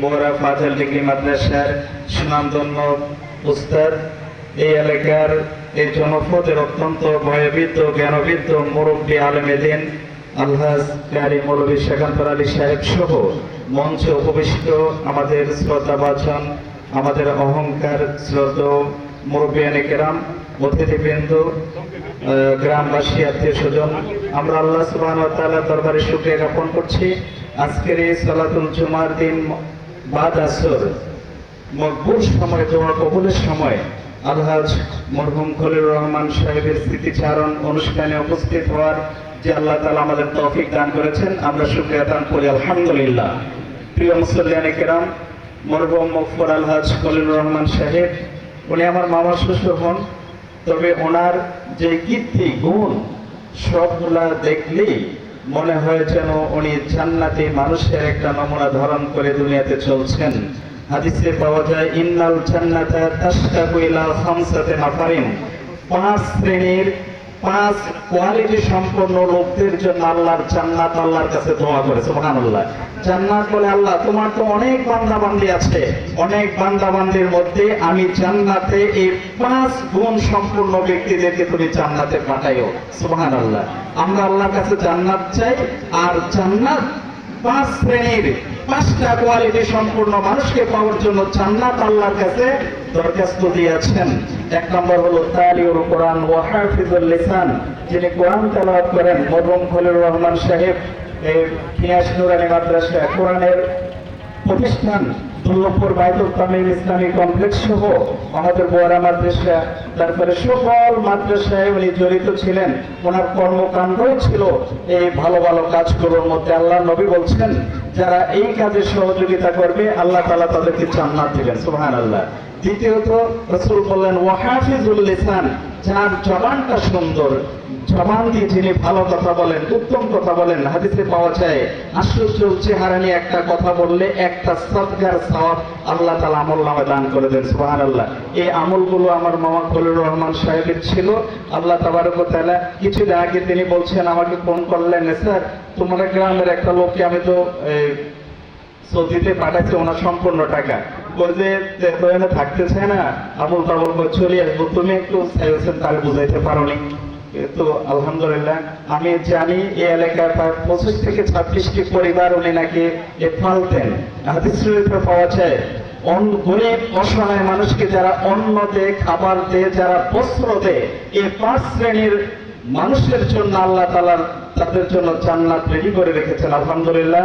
বোরা ফাজল degree মাদ্রাসার সুনামধন্য উস্তাদ। এই এলাকার এই জনপদের অত্যন্ত ভয়বিদ্ধ জ্ঞানবিদ্ধ মুরব্বী আলমেদিন আলহাজ কারি মৌলবী শেখান্তর আলী সাহেব সহ মঞ্চে উপবিষ্ট আমাদের শ্রদ্ধা বাচন, আমাদের অহংকার শ্রদ্ধ মুরব্বিয়ানে গ্রাম অতিথিবৃন্দ গ্রামবাসী, আত্মীয় স্বজন। আমরা আল্লাহ সুবহান ওয়া তাআলার দরবারে শুকরিয়া জ্ঞাপন করছি। আজকের এই সালাতুল জুমার দিন বাদ আসর মকবুল সময় দোয়া কবুলের সময়। আলহাজ মরহুম খলিল রহমান সাহেবের স্মৃতিচারণ অনুষ্ঠানে উপস্থিত হওয়ার যে আল্লাহ তালা আমাদের তৌফিক দান করেছেন, আমরা শুক্রিয়া দান করি, আলহামদুলিল্লাহ। প্রিয় মুসল্লিয়ানে কেরাম, মরহুম মকফর আলহাজ খলিল রহমান সাহেব, উনি আমার মামা শ্বশুর হন। তবে ওনার যে কীর্তি, গুণ, সবগুলা দেখলেই মনে হয় যেন উনি জান্নাতি মানুষের একটা নমুনা ধারণ করে দুনিয়াতে চলছেন। হাদিসে পাওয়া যায়, ইন্নাল জান্নাতা তাশতাকু ইলা খামসাতি নাফারিন। পাঁচ শ্রেণির পাঁচ কোয়ালিটি সম্পন্ন লোকদের জন্য আল্লাহর জান্নাত আল্লাহর কাছে দোয়া করে, সুবহানাল্লাহ। জান্নাত বলে আল্লাহ, তোমার তো অনেক বান্দা বান্দি আছে। অনেক বান্দা বান্দির মধ্যে আমি জান্নাতে এই পাঁচ গুণ সম্পূর্ণ ব্যক্তিদেরকে তুমি জান্নাতে পাঠাইও, সুবহানাল্লাহ। আমরা আল্লাহর কাছে জান্নাত চাই, আর জান্নাত পাঁচ শ্রেণির পাঁচটা কোয়ালিটি সম্পূর্ণ মানুষকে পাওয়ার জন্য জান্নাত আল্লাহর কাছে দরখাস্ত দিয়েছেন। এক নম্বর হলো তালিউল কোরআন ওয়া হাফিজুল লিসান, যিনি কোরআন তেলাওয়াত করেন। মরহুম খলিলুর রহমান সাহেব, এই কিয়াস নুরানি মাদ্রাসা কোরআনের প্রতিষ্ঠান দুর্লভপুর বাইতুল তামিম ইসলামী কমপ্লেক্স সহ আমাদের বোয়ারা মাদ্রাসা, তারপরে সকল মাদ্রাসায় উনি জড়িত ছিলেন। ওনার কর্মকাণ্ডই ছিল এই ভালো ভালো কাজগুলোর মধ্যে। আল্লাহ নবী বলছেন, যারা এই কাজে সহযোগিতা করবে, আল্লাহ তালা তাদেরকে চান্না দিবেন। সুহান আল্লাহ দ্বিতীয়ত, রসুল বললেন ওয়াহাফিজুল লিসান যার জবানটা সুন্দর। জবান দিয়ে যিনি ভালো কথা বলেন, উত্তম কথা বলেন, হাদিসে পাওয়া যায়, আশ্চর্য চেহারা নিয়ে একটা কথা বললে একটা সদগার সওয়াব আল্লাহ তালা আমল নামে দান করে দেন সুবাহান আল্লাহ এই আমলগুলো আমার মামা খলিল রহমান সাহেবের ছিল। আল্লাহ তাবারক তাআলা কিছুদিন আগে তিনি বলছেন, আমাকে ফোন করলেন, স্যার, তোমার গ্রামের একটা লোককে আমি তো সৌদিতে পাঠাচ্ছে ওনার সম্পূর্ণ টাকা। ওই যে, এখানে থাকতে চায় না আবুল তাবুল করে চলে আসব। তুমি একটু সাইবেন তার বুঝাইতে পারোনি। তো আলহামদুলিল্লাহ, আমি জানি এই এলাকার প্রায় পঁচিশ থেকে ছাব্বিশটি পরিবার উনি নাকি এ ফালতেন হাদিস পাওয়া যায় গরিব, অসহায় মানুষকে যারা অন্ন দেয়, খাবার দেয়, যারা বস্ত্র দেয় এই পাঁচ শ্রেণির মানুষের জন্য আল্লাহ তালার তাদের জন্য জান্নাত রেডি করে রেখেছেন। আলহামদুলিল্লাহ।